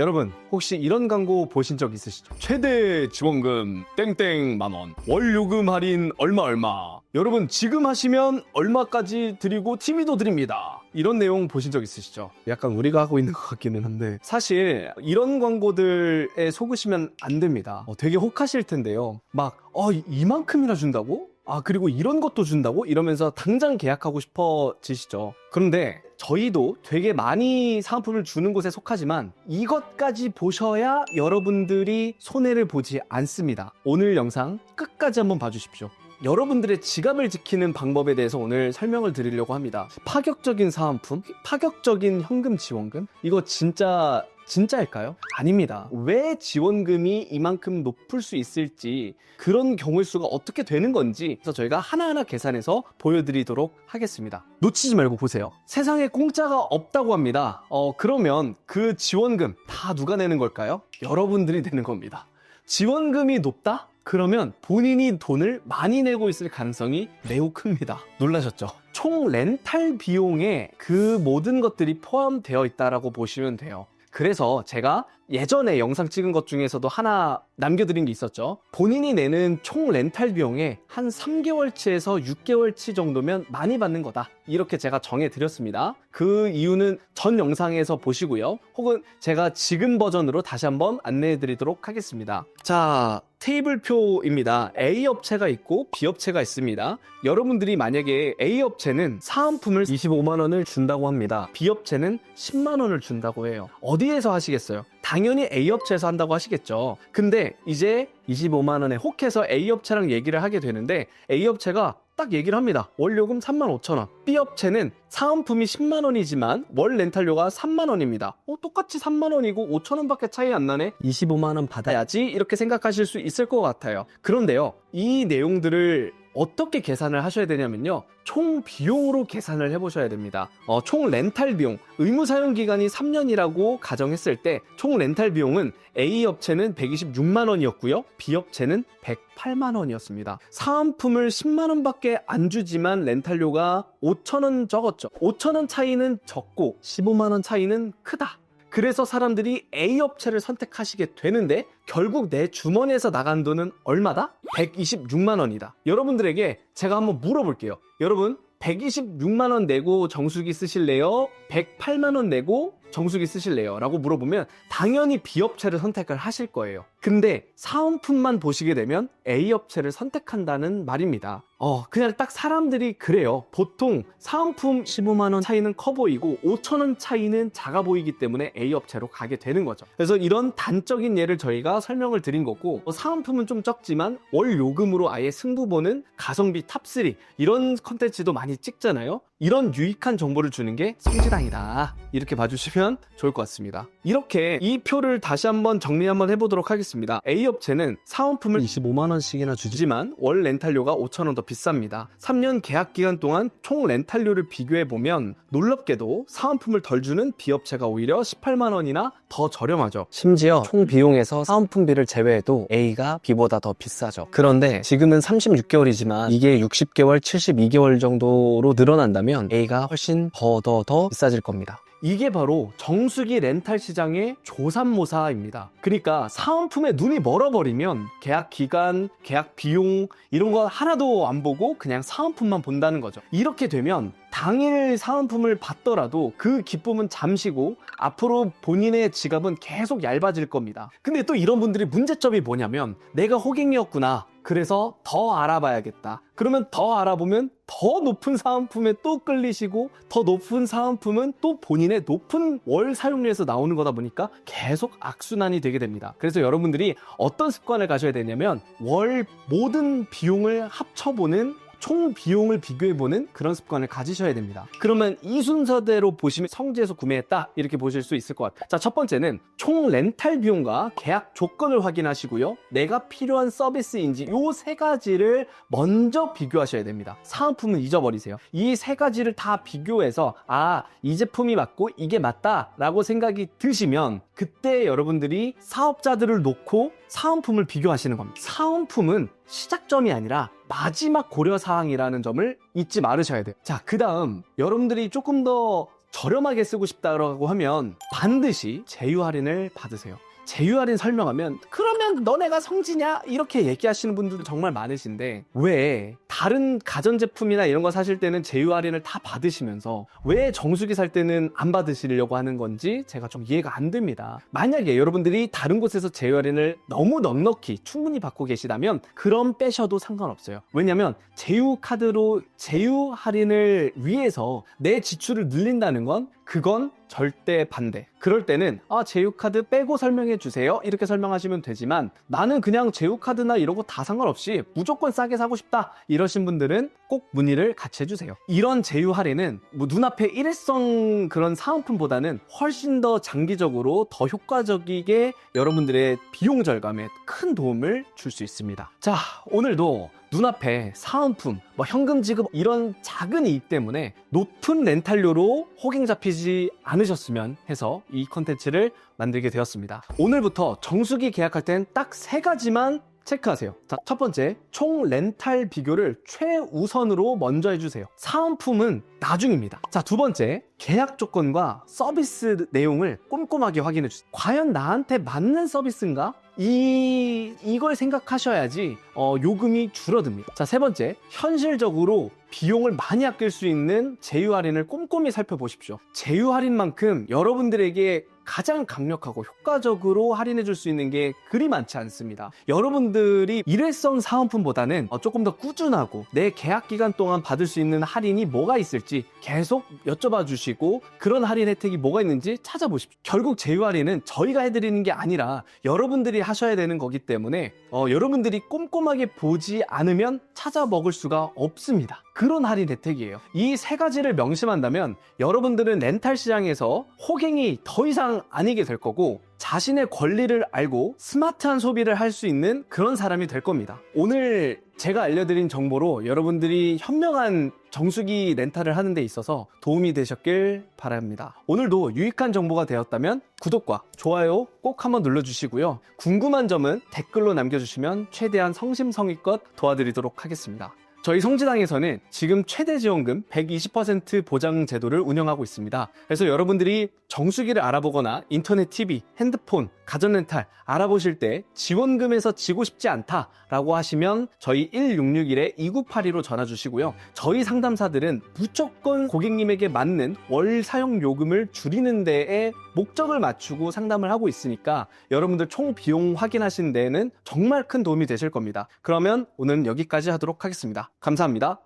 여러분 혹시 이런 광고 보신 적 있으시죠? 최대 지원금 땡땡 만원 월 요금 할인 얼마 얼마 여러분 지금 하시면 얼마까지 드리고 TV도 드립니다 이런 내용 보신 적 있으시죠? 약간 우리가 하고 있는 것 같기는 한데 사실 이런 광고들에 속으시면 안 됩니다 어, 되게 혹하실 텐데요 막 어, 이만큼이나 준다고? 아, 그리고 이런 것도 준다고? 이러면서 당장 계약하고 싶어지시죠. 그런데 저희도 되게 많이 사은품을 주는 곳에 속하지만 이것까지 보셔야 여러분들이 손해를 보지 않습니다. 오늘 영상 끝까지 한번 봐주십시오. 여러분들의 지갑을 지키는 방법에 대해서 오늘 설명을 드리려고 합니다. 파격적인 사은품, 파격적인 현금 지원금, 이거 진짜 진짜일까요? 아닙니다. 왜 지원금이 이만큼 높을 수 있을지 그런 경우일 수가 어떻게 되는 건지 그래서 저희가 하나하나 계산해서 보여드리도록 하겠습니다. 놓치지 말고 보세요. 세상에 공짜가 없다고 합니다. 어, 그러면 그 지원금 다 누가 내는 걸까요? 여러분들이 내는 겁니다. 지원금이 높다? 그러면 본인이 돈을 많이 내고 있을 가능성이 매우 큽니다. 놀라셨죠? 총 렌탈 비용에 그 모든 것들이 포함되어 있다라고 보시면 돼요. 그래서 제가 예전에 영상 찍은 것 중에서도 하나 남겨드린 게 있었죠. 본인이 내는 총 렌탈 비용의 한 3개월치에서 6개월치 정도면 많이 받는 거다. 이렇게 제가 정해드렸습니다. 그 이유는 전 영상에서 보시고요. 혹은 제가 지금 버전으로 다시 한번 안내해 드리도록 하겠습니다. 자, 테이블표입니다. A 업체가 있고 B 업체가 있습니다. 여러분들이 만약에 A 업체는 사은품을 25만 원을 준다고 합니다. B 업체는 10만 원을 준다고 해요. 어디에서 하시겠어요? 당연히 A 업체에서 한다고 하시겠죠. 근데 이제 25만 원에 혹해서 A 업체랑 얘기를 하게 되는데 A 업체가 딱 얘기를 합니다. 월 요금 3만 5천 원. B 업체는 사은품이 10만 원이지만 월 렌탈료가 3만 원입니다. 어, 똑같이 3만 원이고 5천 원밖에 차이 안 나네. 25만 원 받아야지 이렇게 생각하실 수 있을 것 같아요. 그런데요. 이 내용들을 어떻게 계산을 하셔야 되냐면요. 총 비용으로 계산을 해보셔야 됩니다. 어, 총 렌탈 비용, 의무 사용 기간이 3년이라고 가정했을 때 총 렌탈 비용은 A 업체는 126만 원이었고요. B 업체는 108만 원이었습니다. 사은품을 10만 원밖에 안 주지만 렌탈료가 5천 원 적었죠. 5천 원 차이는 적고 15만 원 차이는 크다. 그래서 사람들이 A 업체를 선택하시게 되는데 결국 내 주머니에서 나간 돈은 얼마다? 126만 원이다. 여러분들에게 제가 한번 물어볼게요. 여러분 126만 원 내고 정수기 쓰실래요? 108만 원 내고 정수기 쓰실래요? 라고 물어보면 당연히 B 업체를 선택을 하실 거예요. 근데 사은품만 보시게 되면 A 업체를 선택한다는 말입니다. 어, 그냥 딱 사람들이 그래요. 보통 사은품 15만 원 차이는 커 보이고 5천 원 차이는 작아 보이기 때문에 A 업체로 가게 되는 거죠. 그래서 이런 단적인 예를 저희가 설명을 드린 거고 어, 사은품은 좀 적지만 월 요금으로 아예 승부 보는 가성비 탑3 이런 컨텐츠도 많이 찍잖아요. 이런 유익한 정보를 주는 게 성지당이다. 이렇게 봐주시면 좋을 것 같습니다. 이렇게 이 표를 다시 한번 정리 한번 해보도록 하겠습니다. A 업체는 사은품을 25만 원씩이나 주지만 월 렌탈료가 5천 원 더 비쌉니다. 3년 계약 기간 동안 총 렌탈료를 비교해 보면 놀랍게도 사은품을 덜 주는 B 업체가 오히려 18만 원이나 더 저렴하죠. 심지어 총 비용에서 사은품비를 제외해도 A가 B보다 더 비싸죠. 그런데 지금은 36개월이지만 이게 60개월, 72개월 정도로 늘어난다면 A가 훨씬 더 더 더 비싸질 겁니다. 이게 바로 정수기 렌탈 시장의 조삼모사입니다. 그러니까 사은품에 눈이 멀어버리면 계약 기간, 계약 비용 이런 거 하나도 안 보고 그냥 사은품만 본다는 거죠. 이렇게 되면 당일 사은품을 받더라도 그 기쁨은 잠시고 앞으로 본인의 지갑은 계속 얇아질 겁니다. 근데 또 이런 분들이 문제점이 뭐냐면 내가 호갱이었구나. 그래서 더 알아봐야겠다. 그러면 더 알아보면 더 높은 사은품에 또 끌리시고 더 높은 사은품은 또 본인의 높은 월 사용료에서 나오는 거다 보니까 계속 악순환이 되게 됩니다. 그래서 여러분들이 어떤 습관을 가져야 되냐면 월 모든 비용을 합쳐보는 총 비용을 비교해보는 그런 습관을 가지셔야 됩니다. 그러면 이 순서대로 보시면 성지에서 구매했다 이렇게 보실 수 있을 것 같아요. 자, 첫 번째는 총 렌탈 비용과 계약 조건을 확인하시고요. 내가 필요한 서비스인지 요 세 가지를 먼저 비교하셔야 됩니다. 사은품은 잊어버리세요. 이 세 가지를 다 비교해서 아, 이 제품이 맞고 이게 맞다라고 생각이 드시면 그때 여러분들이 사업자들을 놓고 사은품을 비교하시는 겁니다. 사은품은 시작점이 아니라 마지막 고려 사항이라는 점을 잊지 말으셔야 돼요. 자, 그 다음 여러분들이 조금 더 저렴하게 쓰고 싶다라고 하면 반드시 제휴 할인을 받으세요. 제휴 할인 설명하면 그러면 너네가 성지냐 이렇게 얘기하시는 분들도 정말 많으신데 왜 다른 가전제품이나 이런 거 사실 때는 제휴 할인을 다 받으시면서 왜 정수기 살 때는 안 받으시려고 하는 건지 제가 좀 이해가 안 됩니다. 만약에 여러분들이 다른 곳에서 제휴 할인을 너무 넉넉히 충분히 받고 계시다면 그럼 빼셔도 상관없어요. 왜냐면 제휴 카드로 제휴 할인을 위해서 내 지출을 늘린다는 건 그건 절대 반대. 그럴 때는 아 제휴 카드 빼고 설명해 주세요. 이렇게 설명하시면 되지만 나는 그냥 제휴 카드나 이런 거 다 상관없이 무조건 싸게 사고 싶다. 이러 신 분들은 꼭 문의를 같이 해주세요. 이런 제휴 할인은 뭐 눈앞에 일회성 그런 사은품보다는 훨씬 더 장기적으로 더 효과적이게 여러분들의 비용 절감에 큰 도움을 줄 수 있습니다. 자 오늘도 눈앞에 사은품, 뭐 현금 지급 이런 작은 이익 때문에 높은 렌탈료로 호갱 잡히지 않으셨으면 해서 이 컨텐츠를 만들게 되었습니다. 오늘부터 정수기 계약할 땐 딱 세 가지만 체크하세요. 자, 첫 번째, 총 렌탈 비교를 최우선으로 먼저 해주세요. 사은품은 나중입니다. 자, 두 번째, 계약 조건과 서비스 내용을 꼼꼼하게 확인해 주세요. 과연 나한테 맞는 서비스인가? 이, 이걸 생각하셔야지, 어, 요금이 줄어듭니다. 자, 세 번째, 현실적으로 비용을 많이 아낄 수 있는 제휴 할인을 꼼꼼히 살펴보십시오. 제휴 할인만큼 여러분들에게 가장 강력하고 효과적으로 할인해 줄 수 있는 게 그리 많지 않습니다. 여러분들이 일회성 사은품보다는 어, 조금 더 꾸준하고 내 계약 기간 동안 받을 수 있는 할인이 뭐가 있을지 계속 여쭤봐 주시고 그런 할인 혜택이 뭐가 있는지 찾아보십시오. 결국 제휴 할인은 저희가 해드리는 게 아니라 여러분들이 하셔야 되는 거기 때문에 어, 여러분들이 꼼꼼하게 보지 않으면 찾아 먹을 수가 없습니다. 그런 할인 혜택이에요. 이 세 가지를 명심한다면 여러분들은 렌탈 시장에서 호갱이 더 이상 아니게 될 거고 자신의 권리를 알고 스마트한 소비를 할 수 있는 그런 사람이 될 겁니다. 오늘 제가 알려드린 정보로 여러분들이 현명한 정수기 렌탈을 하는 데 있어서 도움이 되셨길 바랍니다. 오늘도 유익한 정보가 되었다면 구독과 좋아요 꼭 한번 눌러주시고요. 궁금한 점은 댓글로 남겨주시면 최대한 성심성의껏 도와드리도록 하겠습니다. 저희 성지당에서는 지금 최대 지원금 120% 보장 제도를 운영하고 있습니다. 그래서 여러분들이 정수기를 알아보거나 인터넷 TV, 핸드폰, 가전 렌탈 알아보실 때 지원금에서 지고 싶지 않다라고 하시면 저희 1661-2982로 전화 주시고요. 저희 상담사들은 무조건 고객님에게 맞는 월 사용 요금을 줄이는 데에 목적을 맞추고 상담을 하고 있으니까 여러분들 총 비용 확인하신 데에는 정말 큰 도움이 되실 겁니다. 그러면 오늘 여기까지 하도록 하겠습니다. 감사합니다.